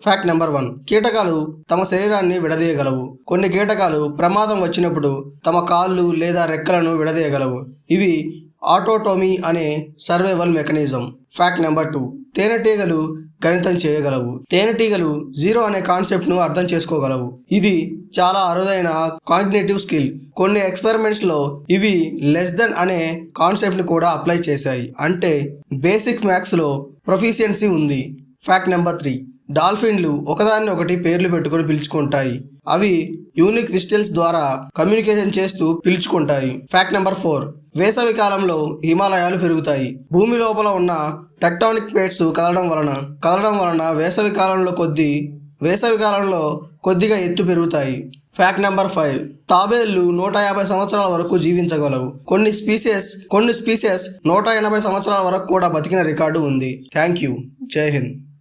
Fact number one కీటకాలు తమ శరీరాన్ని విడదీయగలవు. కొన్ని కీటకాలు ప్రమాదం వచ్చినప్పుడు తమ కాళ్ళు లేదా రెక్కలను విడదీయగలవు. ఇవి ఆటోటోమీ అనే survival mechanism. Fact number two తేనెటీగలు గణితం చేయగలవు. తేనెటీగలు జీరో అనే కాన్సెప్ట్ను అర్థం చేసుకోగలవు. ఇది చాలా అరుదైన కాగ్నేటివ్ స్కిల్ కొన్ని ఎక్స్పెరిమెంట్స్లో ఇవి లెస్ దెన్ అనే కాన్సెప్ట్ని కూడా అప్లై చేశాయి. అంటే బేసిక్ మ్యాథ్స్లో ప్రొఫిషియన్సీ ఉంది. ఫ్యాక్ట్ నెంబర్ త్రీ డాల్ఫిన్లు ఒకదాన్ని ఒకటి పేర్లు పెట్టుకొని పిలుచుకుంటాయి. అవి యూనిక్ విస్టిల్స్ ద్వారా కమ్యూనికేషన్ చేస్తూ పిలుచుకుంటాయి. Fact number four. వేసవి కాలంలో హిమాలయాలు పెరుగుతాయి. భూమి లోపల ఉన్న టెక్టానిక్ ప్లేట్స్ కదలడం వలన కదలడం వలన వేసవి కాలంలో కొద్ది వేసవి కాలంలో కొద్దిగా ఎత్తు పెరుగుతాయి. Fact number five. తాబేళ్ళు నూట యాభై సంవత్సరాల వరకు జీవించగలవు. కొన్ని స్పీసెస్ కొన్ని స్పీసెస్ నూట ఎనభై సంవత్సరాల వరకు కూడా బతికిన రికార్డు ఉంది. Thank you. జై హింద్.